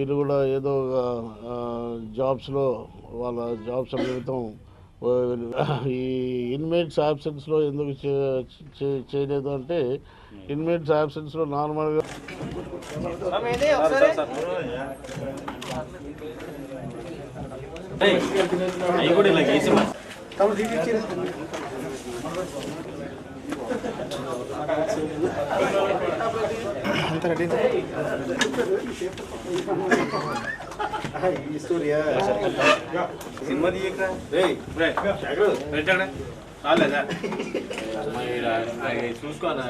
వీళ్ళు కూడా ఏదో జాబ్స్లో వాళ్ళ జాబ్స్ నిమిత్తం ఈ ఇన్మేట్స్ యాబ్సెన్స్లో ఎందుకు చేయలేదు అంటే ఇన్మేట్స్ యాబ్సెన్స్లో నార్మల్గా అవి కూడా ఇలా వేసి మరి. సినిమా తీయకరా రేయ్ రేయ్ జాగ్రత్త పెట్టాడా రాలేదా అమ్మా, ఈడ, ఆ, ఇది చూసుకో అన్న.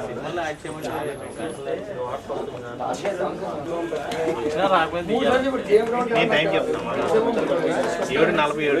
సినిమాలో యాక్ట్ చేయమంటే వచ్చినా రాకపోయినా తీయాలి. నేను టైం చెప్తాను ఏడు నలభై ఏడు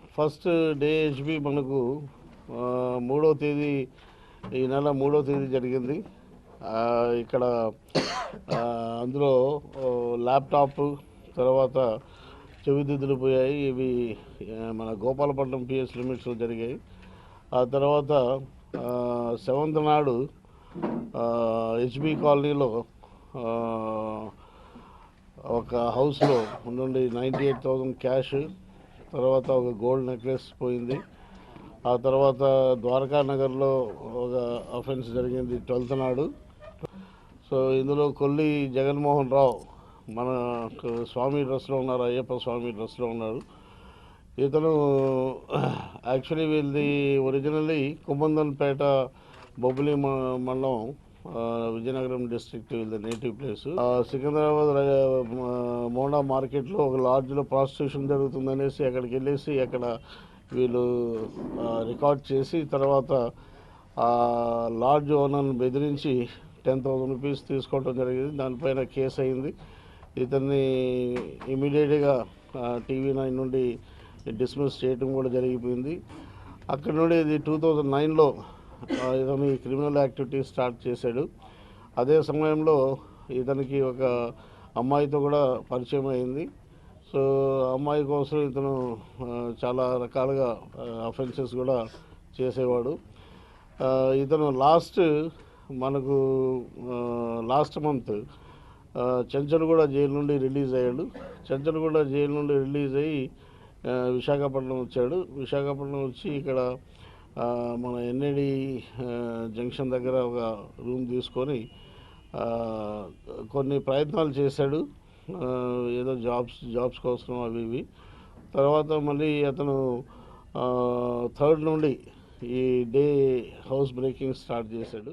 ఫస్ట్ డే హెచ్బి మనకు మూడో తేదీ ఈ నెల మూడో తేదీ జరిగింది. ఇక్కడ అందులో ల్యాప్టాప్ తర్వాత చెవిదిద్దులు పోయాయి. ఇవి మన గోపాలపట్నం పిఎస్ లిమిట్స్లో జరిగాయి. ఆ తర్వాత సెవెంత్ నాడు హెచ్బి కాలనీలో ఒక హౌస్లో నుండి నైంటీ ఎయిట్ థౌజండ్ క్యాష్ తర్వాత ఒక గోల్డ్ నెక్లెస్ పోయింది. ఆ తర్వాత ద్వారకా నగర్లో ఒక అఫెన్స్ జరిగింది ట్వెల్త్ నాడు. సో ఇందులో కొల్లి జగన్మోహన్ రావు మన స్వామి డ్రెస్లో ఉన్నారు అయ్యప్ప స్వామి డ్రెస్లో ఉన్నారు ఇతను యాక్చువల్లీ వీళ్ళది ఒరిజినల్లీ కుమందన్పేట బొబ్బిలి మండలం Vizianagaram district the native place. ఆ, సికింద్రాబాద్ ర- మోండా మార్కెట్లో ఒక లాడ్జ్లో ప్రాస్టిట్యూషన్ జరుగుతుందనేసి అక్కడికి వెళ్ళేసి అక్కడ వీళ్ళు రికార్డ్ చేసి తర్వాత లాడ్జ్ ఓనర్ని బెదిరించి టెన్ థౌసండ్ రూపీస్ తీసుకోవడం జరిగింది. దానిపైన కేసు అయింది. ఇతన్ని ఇమీడియట్గా టీవీ నైన్ నుండి డిస్మిస్ చేయడం కూడా జరిగిపోయింది. అక్కడ నుండి ఇది టూ థౌజండ్ నైన్లో ఇతను ఈ క్రిమినల్ యాక్టివిటీస్ స్టార్ట్ చేశాడు. అదే సమయంలో ఇతనికి ఒక అమ్మాయితో కూడా పరిచయం అయింది. సో అమ్మాయి కోసం ఇతను చాలా రకాలుగా అఫెన్సెస్ కూడా చేసేవాడు. ఇతను లాస్ట్ మనకు లాస్ట్ మంత్ చెంచల్గూడ జైలు నుండి రిలీజ్ అయ్యాడు. చెంచల్గూడ జైలు నుండి రిలీజ్ అయ్యి విశాఖపట్నం వచ్చాడు. విశాఖపట్నం వచ్చి ఇక్కడ మన ఎన్ఏడి జంక్షన్ దగ్గర ఒక రూమ్ తీసుకొని కొన్ని ప్రయత్నాలు చేశాడు. ఏదో జాబ్స్ జాబ్స్ కోసం అవి ఇవి. తర్వాత మళ్ళీ అతను థర్డ్ నుండి ఈ డే హౌస్ బ్రేకింగ్ స్టార్ట్ చేశాడు.